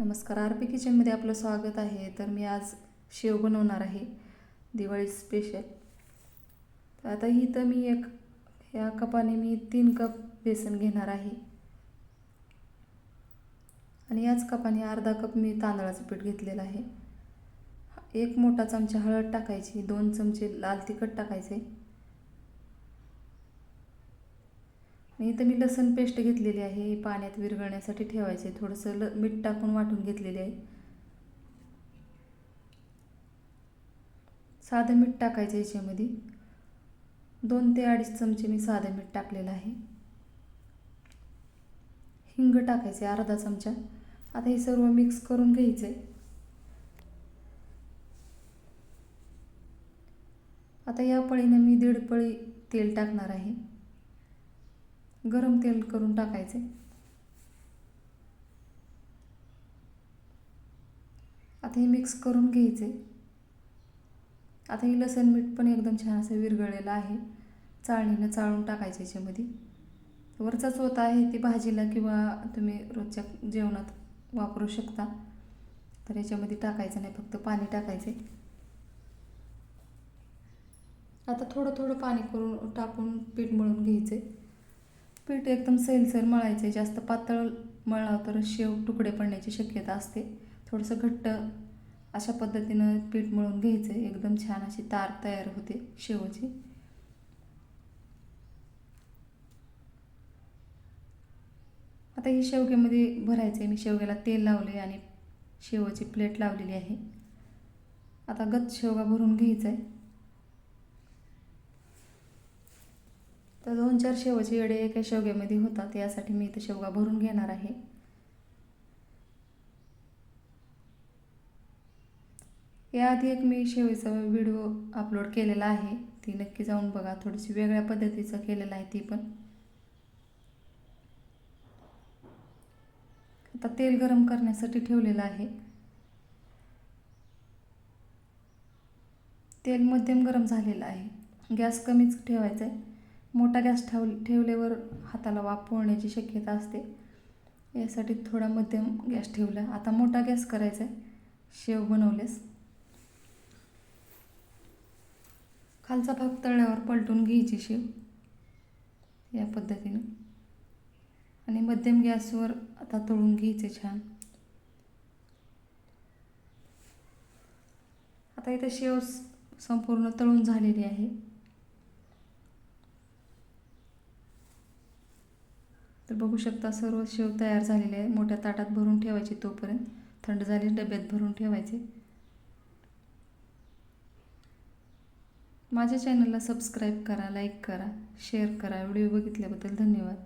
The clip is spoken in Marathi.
नमस्कार आर पी किचनमध्ये आपलं स्वागत आहे. तर मी आज शेव बनवणार आहे दिवाळी स्पेशल तर आता इथं मी एक ह्या कपाने मी तीन कप बेसन घेणार आहे. आणि याच कपाने अर्धा कप मी तांदळाचं पीठ घेतलेलं आहे. एक मोठा चमचा हळद टाकायची दोन चमचे लाल तिखट टाकायचे. आणि इथं मी लसण पेस्ट घेतलेली आहे पाण्यात विरघळण्यासाठी ठेवायचे. थोडंसं ल मीठ टाकून वाटून घेतलेले आहे. साधं मीठ टाकायचं याच्यामध्ये. दोन ते अडीच चमचे मी साधं मीठ टाकलेलं आहे. हिंग टाकायचे अर्धा चमचा. आता हे सर्व मिक्स करून घ्यायचं आहे. आता या पळीनं मी दीड पळी तेल टाकणार आहे. गरम तेल करून टाकायचे. आता हे मिक्स करून घ्यायचे. आता हे लसण मीठ पण एकदम छान असं विरघळलेलं आहे. चाळणीनं चाळून टाकायचं याच्यामध्ये. वरचा चोथा आहे ती भाजीला किंवा तुम्ही रोजच्या जेवणात वापरू शकता. तर याच्यामध्ये टाकायचं नाही फक्त पाणी टाकायचे. आता थोडं थोडं पाणी करून टाकून पीठ मळून घ्यायचे. पीठ एकदम सैलसर मळायचे जास्त पातळ मळला तर शेव तुकडे पडण्याची शक्यता असते. थोडंसं घट्ट अशा पद्धतीनं पीठ मळून घ्यायचं एकदम छान अशी तार तयार होते शेवची. आता ही शेवग्यामध्ये भरायचे मी शेवग्याला तेल लावले आणि शेवची प्लेट लावलेली आहे. आता गत शेवगा भरून घ्यायचा आहे. तर दोन चार शेवाचे येडे एका शेवग्यामध्ये होतात यासाठी मी इथं शेवगा भरून घेणार आहे. याआधी एक मी शेवेचा व्हिडिओ अपलोड केलेला आहे ती नक्की जाऊन बघा थोडीशी वेगळ्या पद्धतीचं केलेलं आहे ती पण. आता तेल गरम करण्यासाठी ठेवलेलं आहे. तेल मध्यम गरम झालेलं आहे. गॅस कमीच ठेवायचा आहे मोठा गॅस ठेव ठेवल्यावर हाताला वाफ पोळण्याची शक्यता असते. यासाठी थोडा मध्यम गॅस ठेवला. आता मोठा गॅस करायचा आहे शेव बनवल्यास. खालचा भाग तळल्यावर पलटून घ्यायची शेव. या पद्धतीनं. आणि मध्यम गॅसवर आता तळून घ्यायचे छान. आता इथं शेव संपूर्ण तळून झालेली आहे. तर बघू शकता सर्व शेव तयार झालेले आहे मोठ्या ताटात भरून ठेवायचे तोपर्यंत. थंड झाले डब्यात भरून ठेवायचे. माझ्या चॅनलला सबस्क्राईब करा लाईक करा शेअर करा. व्हिडिओ बघितल्याबद्दल धन्यवाद.